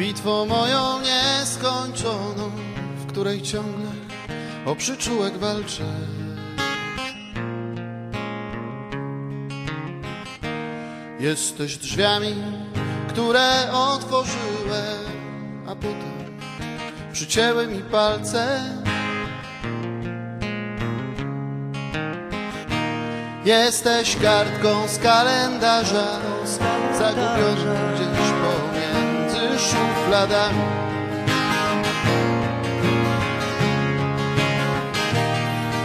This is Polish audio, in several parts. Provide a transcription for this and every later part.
Bitwą moją nieskończoną, w której ciągle o przyczółek walczę. Jesteś drzwiami, które otworzyłem, a potem przycięły mi palce. Jesteś kartką z kalendarza, zagubioną gdzieś szufladami.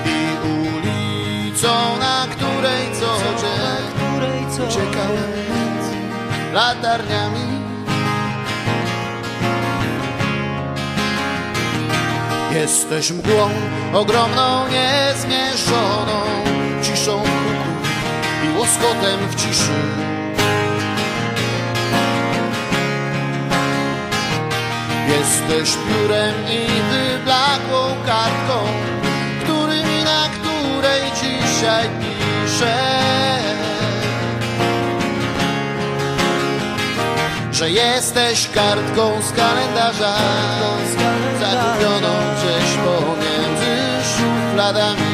I ulicą, na której co dzień latarniami. Jesteś mgłą ogromną, niezmierzoną Ciszą huku i łoskotem w ciszy Jesteś piórem i wyblakłą kartką Którymi na której dzisiaj piszę że jesteś kartką z kalendarza, zagubioną gdzieś pomiędzy szufladami.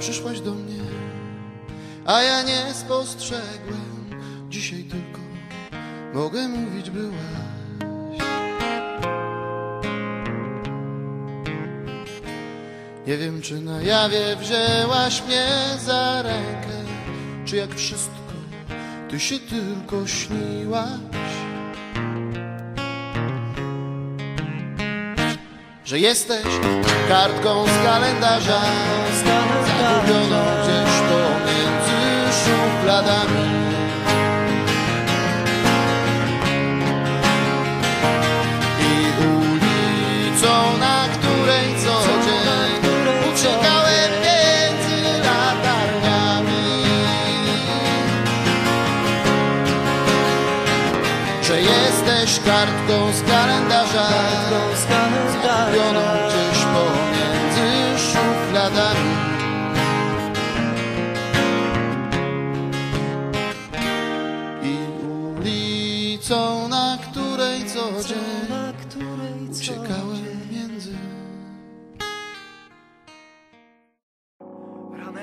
Przyszłaś do mnie, a ja nie spostrzegłem. Dzisiaj tylko mogę mówić byłaś. Nie wiem, czy na jawie wzięłaś mnie za rękę, czy jak wszystko, ty się tylko śniłaś. Że jesteś kartką z kalendarza, zagubioną gdzieś pomiędzy szufladami. I ulicą, na której co dzień uciekałem między latarniami. Że jesteś kartką z kalendarza, zagubioną gdzieś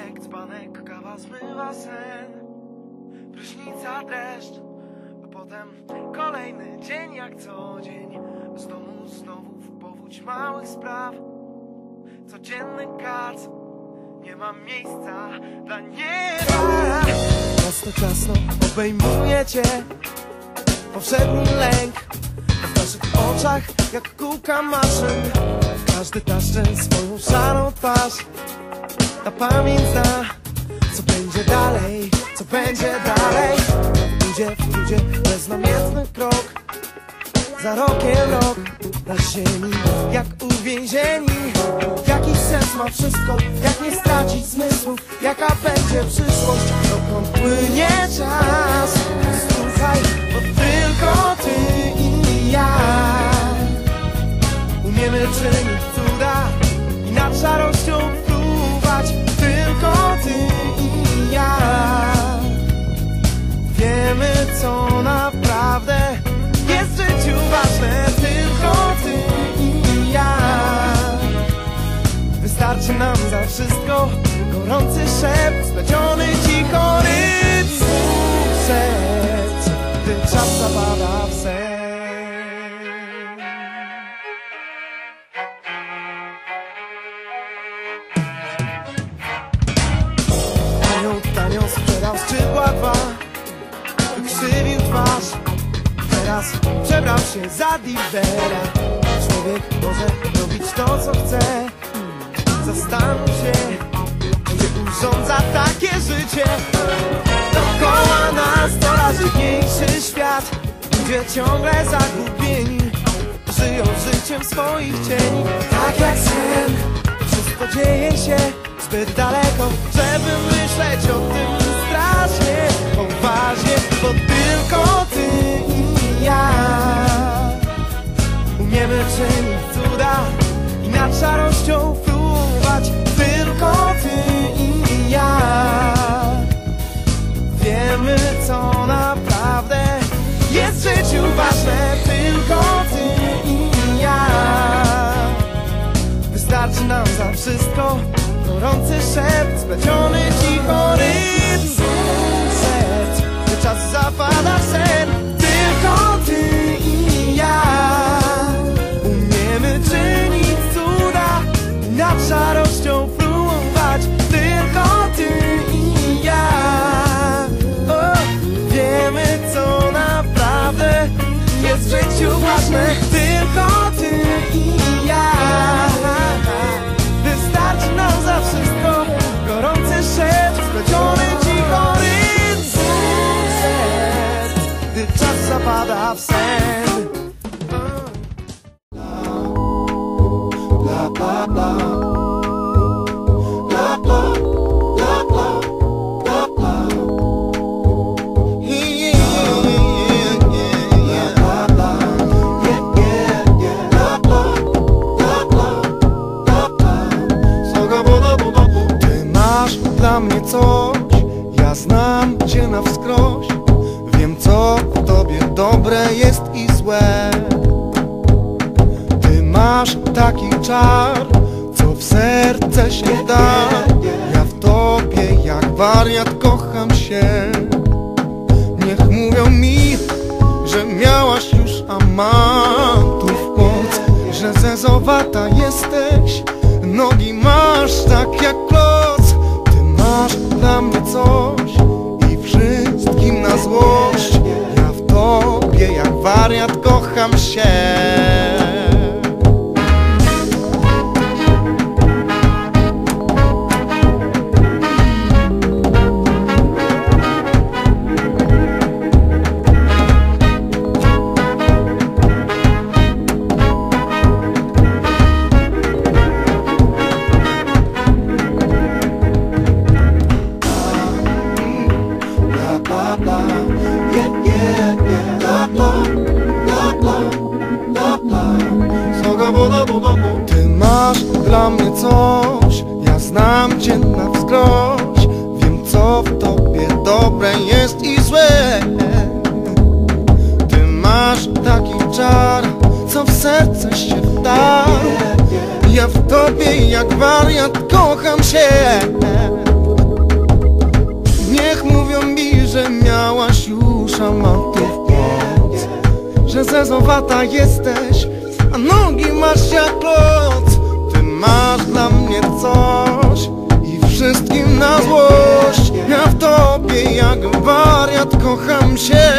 Ranek, dzbanek, kawa zmywa sen. Prysznica, dreszcz A potem kolejny dzień jak co dzień. Z domu znowu w powódź małych spraw. Codzienny kac Nie mam miejsca dla nieba. Jasno, ciasno obejmuje cię. Powszedni lęk W naszych oczach jak kółka maszyn. Każdy taszczy swoją szarą twarz ta pamięć zna Co będzie dalej, co będzie dalej. Ludzie, w ludzie, beznamiętny krok. Za rokiem rok na ziemi Jak uwięzieni. Jaki sens ma wszystko, jak nie stracić zmysłów? Jaka będzie przyszłość, dokąd płynie czas wszystko. Gorący szept Spleciony cicho rytm serc Gdy czas zapada w sen. Tanio, tanio sprzedał skrzydła dwa. Wykrzywił twarz. Teraz przebrał się za dealera. Człowiek może robić to co chce Zastanów się Gdzie urządza takie życie. Dookoła nas coraz dziwniejszy świat Ludzie ciągle zagubieni swoich cieni. Tak jak sen Wszystko dzieje się zbyt daleko. Żeby myśleć o tym strasznie Poważnie Bo tylko ty i ja. Umiemy czynić cuda I nad szarością wszystko. Gorący szept, spleciony cicho rytm serc czas zapada sen Ty masz dla mnie coś, ja znam cię na wskroś co w tobie dobre jest i złe. Ty masz taki czar, co w serce się da. Ja w tobie jak wariat kocham się. Niech mówią mi, że miałaś już amantów moc Że zezowata jesteś, nogi masz tak jak kloc. Ty masz dla mnie coś wariat kocham się znam cię na wskroś Wiem co w tobie dobre jest i złe. Ty masz taki czar, co w serce się wdarł Ja w tobie jak wariat kocham się. Niech mówią mi, że miałaś już amantów. Moc Że zezowata jesteś, a nogi masz jak kloc. Ty masz dla mnie coś na złość. Ja w tobie jak wariat kocham się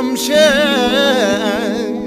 Ja